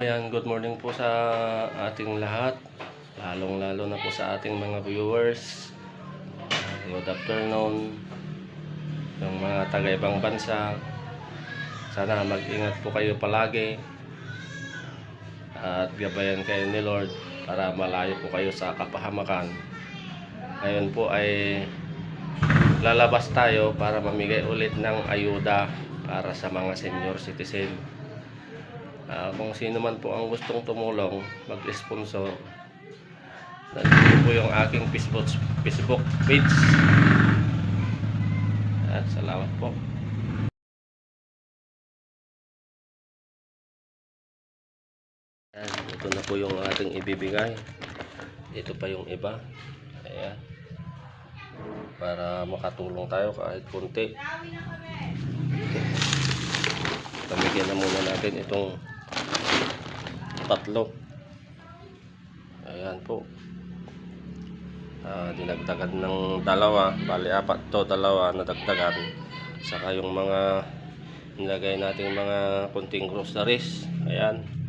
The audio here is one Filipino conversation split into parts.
Ayan, good morning po sa ating lahat. Lalong-lalo na po sa ating mga viewers. Good afternoon. Yung mga taga-ibang bansa. Sana mag-ingat po kayo palagi. At gabayan kayo ni Lord para malayo po kayo sa kapahamakan. Ngayon po ay lalabas tayo para mamigay ulit ng ayuda para sa mga senior citizen. Ah, kung sino man po ang gustong tumulong, mag-sponsor. Nandito po yung aking Facebook, Facebook page. At salamat po. Ayan, ito na po yung ating ibibigay. Ito pa yung iba. Ayan. Para makatulong tayo kahit konti. Pamigyan na muna natin itong tatlo. Ayan po. Ah, dinagdagan ng dalawa, bali apat to, dalawa na dagdagan. Saka yung mga nilagay nating mga kunting groceries. Ayan.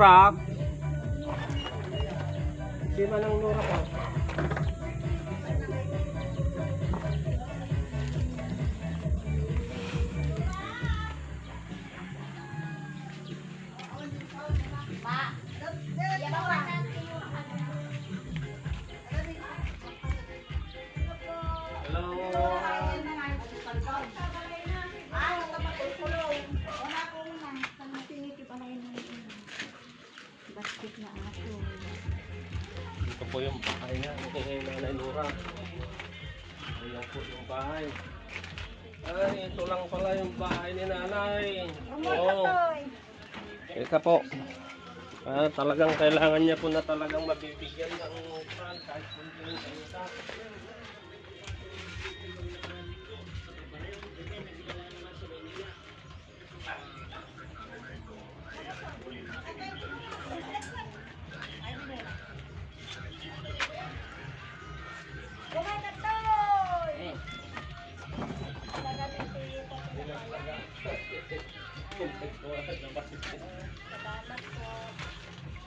ওরা po yung bahay. Ay, ito lang pala yung bahay ni Nanay. Oo. Ika po. Ah, talagang kailangan niya po na talagang mabibigyan ng upan kahit kunti ng salita.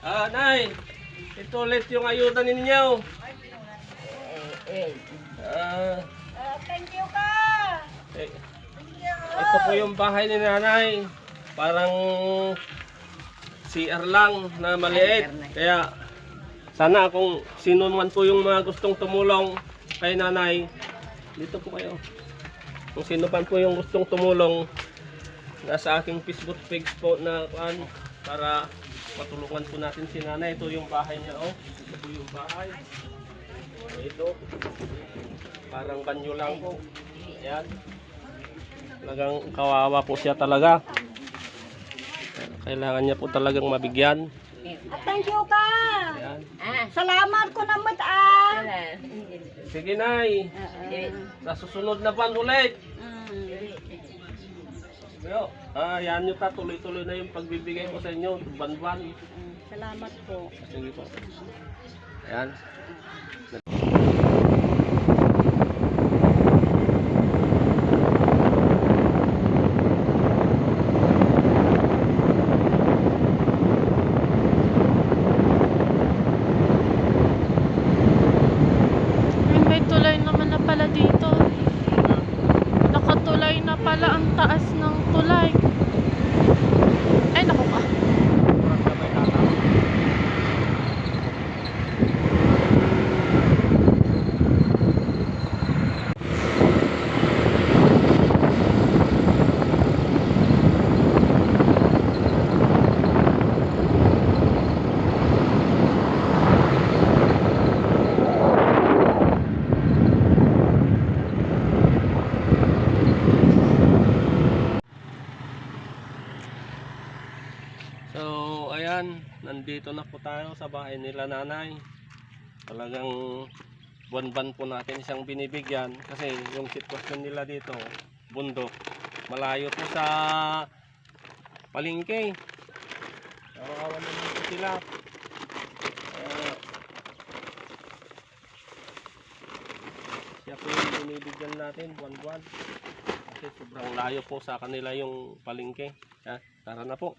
Ah, Nay. Ito ulit yung ayuda ninyo. Ah, thank you ka! eh, ito po yung bahay ni Nanay. Parang CR lang na maliit. Kaya sana kung sino man po yung mga gustong tumulong kay Nanay, dito po kayo. Kung sino man po yung gustong tumulong, nasa aking Facebook page po na kuan para matulungan po natin si Nanay. Ito yung bahay niya, oh. Ito po yung bahay. Ito. Parang banyo lang po. Ayan. Talagang kawawa po siya talaga. Kailangan niya po talagang mabigyan. Thank you ka. Ayan. Ah, Salamat ko na mat ah. Sige, Nay. Uh, Sa susunod na buwan ulit. Yo, ah, yan nyo ta, tuloy-tuloy na yung pagbibigay ko sa inyo, ban-ban. Mm, Salamat po. Sige po. Ayan. Ay, may tulay naman na pala dito. Nakatulay na pala ang taas ng tulay. Ay, naku ka. So, ayan, nandito na po tayo sa bahay nila nanay. Talagang buwan-ban po natin siyang binibigyan kasi yung sitwasyon nila dito, bundok, malayo po sa palengke. Kawawa naman po sila. Kaya, siya po yung binibigyan natin buwan-buwan. Kasi sobrang layo po sa kanila yung palengke. Ha? Tara na po.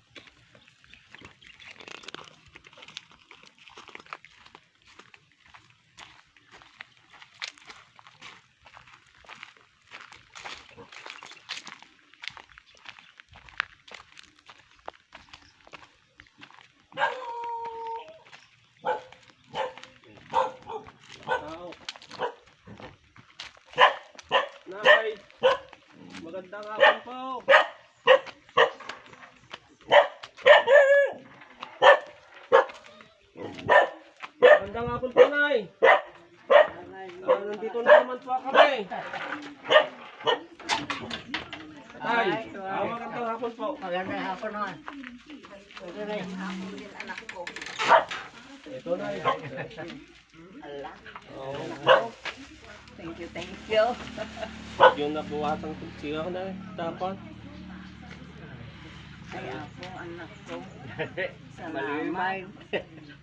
Tao. Nay, magandang hapon po. Magandang hapon po, Nay. Ah, nandito na naman po kami. Tay, ah, magandang hapon po. Magandang hapon naman. Ito, Nay. Ala. Oh, Thank you, thank you. yung nabuhatang sigaw na dapat. Ay, ako, anak ko. Salamat.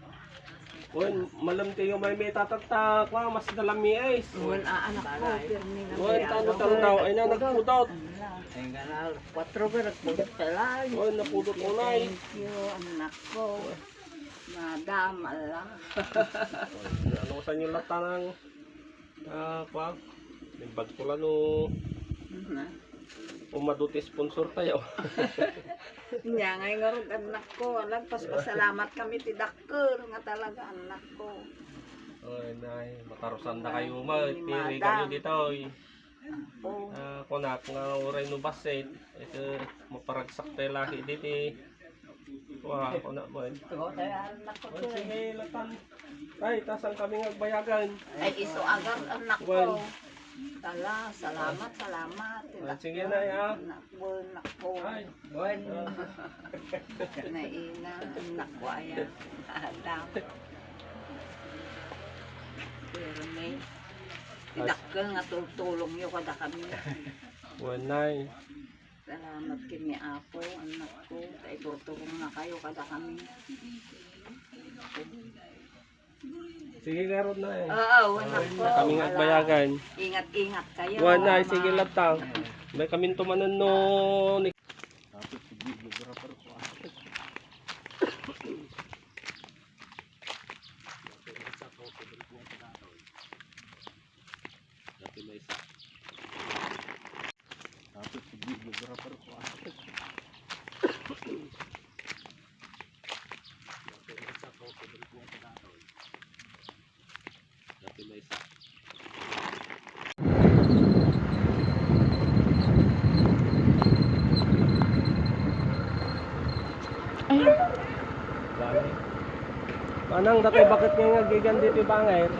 Uy, malamti yung may may tatagtak wa, mas dalami ay. Wala, anak ko. Pirmi na Uy, tanong tanong daw, ay na nagpudot. Ang ganal, 4 pero nagpudot sa lang. Uy, napudot mo na eh. Thank you, anak ko. Madam, ala. Ano sa inyo lata ng ah, kwa? May bag ko lang no, Na. Umaduti sponsor tayo. Nya ngay nga ron anak ko, pas pasalamat kami ti dakkel nga talaga anak ko. Uy, nay, matarusan na kayo ma, pili kayo dito. Uy. Oh, Ah, kunak nga uray no basit. Ito maparagsak tayo laki dito. eh. Wah, kunak mo. eh. ko tayo anak ko Uy, ti. sige, latan. Ay, tasan kami ngagbayagan. Ay iso agar anak Well. Tala, salamat, salamat. Ah, sige na, ya. Anak ko. Ay, Naina, anak ko ayan. Adam. Pero may Tidakkel nga tulong yo kada kami. One nine. Salamat kini Apo, anak ko. Kay turturong na kayo kada kami. Sige, karon na eh. Oo, anak ko. Kami nga bayagan. Ingat-ingat kayo. Mama. sige latang. May kami tumanan no. ni- Anang datay bakit nga nga gigan dito bangir?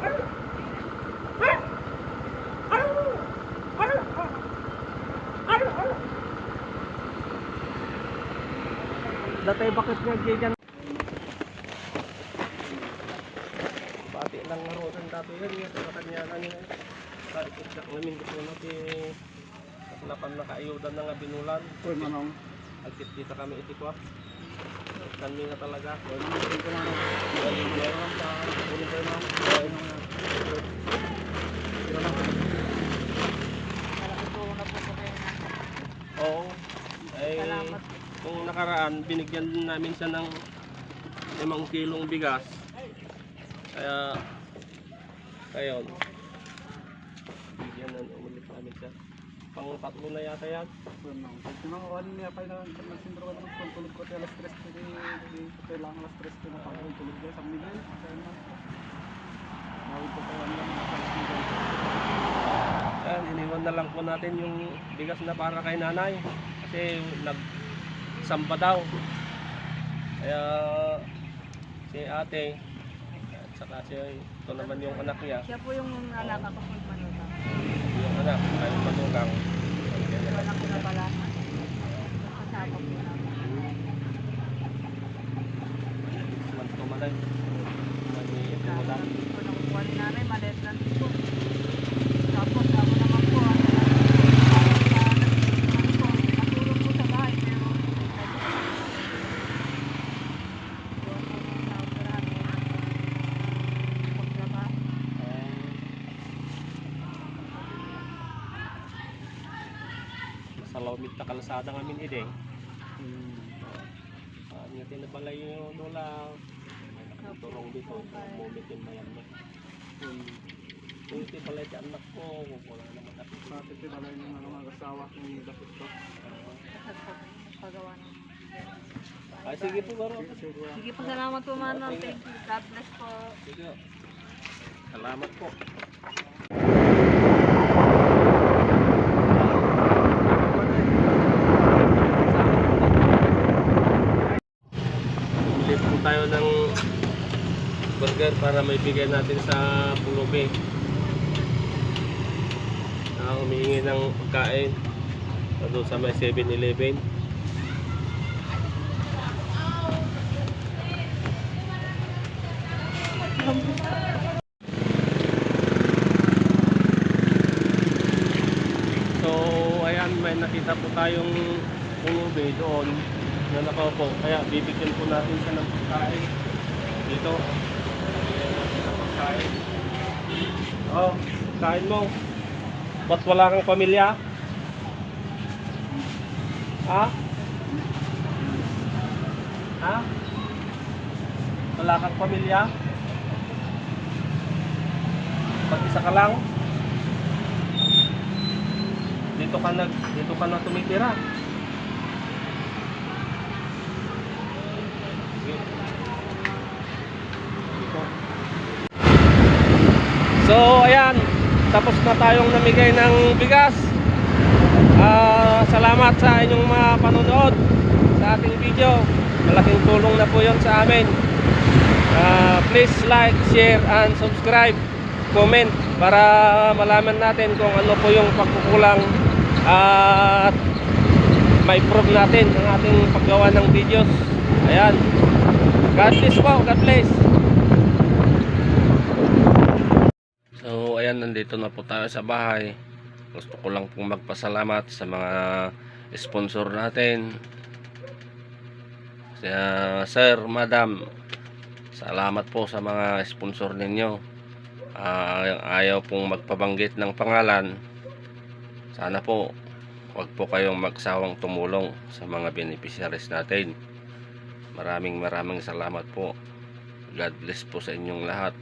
Datay bakit nga gigan Bati lang narosan dati yun nga sa kanya na yun. Sa ikitsak namin gusto na si na kaayudan na nga binulan. Uy, manong. Agkit kita kami itikwap. Kami nga talaga. Uy, manong ko manong. Uy, manong pa. Uy, kayo manong. Uy, manong. Malaki po na po sa kayo na. Oo. Ay, Salamat. kung nakaraan, binigyan namin siya ng limang kilong bigas. Kaya, kayon, bigyan na ulit namin siya. Pang tatlo na yata yan. Manong. Pag tinangawan niya, pa na nagsindro ka naman. Tulog ko tayo alas tres. Hindi kailangan alas tres ko na pagawin tulog. Sa Miguel. Kaya na. Mawid ko tayo lang. Miguel. Ayan, iniwan na lang po natin yung bigas na para kay nanay. Kasi nagsamba daw. Kaya si ate, at saka si ito naman yung anak niya, Siya po yung anak ako po manuta. Anak, ay manugang. Anak ko na pala. Kasama po na. Tumalay. Sabi ko nang kuha ni nanay, maliit lang po. Tapos ako naman po, ang natulog po sa bahay, pero doon po nung naoperahan po, pagtrabaho. Sa na kalasada ngamin ide. Uh, nga tinabalay yung nula. Turong dito. Moment yung mayan na. Kung ito balay ti anak ko, wala naman tapos. Sa atin tinalay ng mga mga asawa kung dapat ko. Pagawa ng Ay, sige po, Garo. Sige, po, salamat po, Manong. Thank you. God bless po. Sige. Salamat po. Bili po tayo ng burger para may bigay natin sa pulubi. Na humihingi ng pagkain doon sa may 7-Eleven. So, ayan, may nakita po tayong pulubi doon na nakaupo. Kaya bibigyan po natin siya ng pagkain dito. Pagkain. Oh, kain mo. Ba't wala kang pamilya? Ha? Ha? Wala kang pamilya? Pag-isa ka lang? Dito ka nag dito ka na tumitira. So ayan, tapos na tayong namigay ng bigas. Ah, salamat sa inyong mga panonood sa ating video. Malaking tulong na po 'yon sa amin. Ah, please like, share, and subscribe. Comment para malaman natin kung ano po yung pagkukulang at ma-improve natin ang ating paggawa ng videos. Ayan. God bless po. God bless. So, ayan, nandito na po tayo sa bahay. Gusto ko lang pong magpasalamat sa mga sponsor natin. Sa Sir, Madam, salamat po sa mga sponsor ninyo. Ah, ayaw pong magpabanggit ng pangalan. Sana po wag po kayong magsawang tumulong sa mga beneficiaries natin. Maraming maraming salamat po. God bless po sa inyong lahat.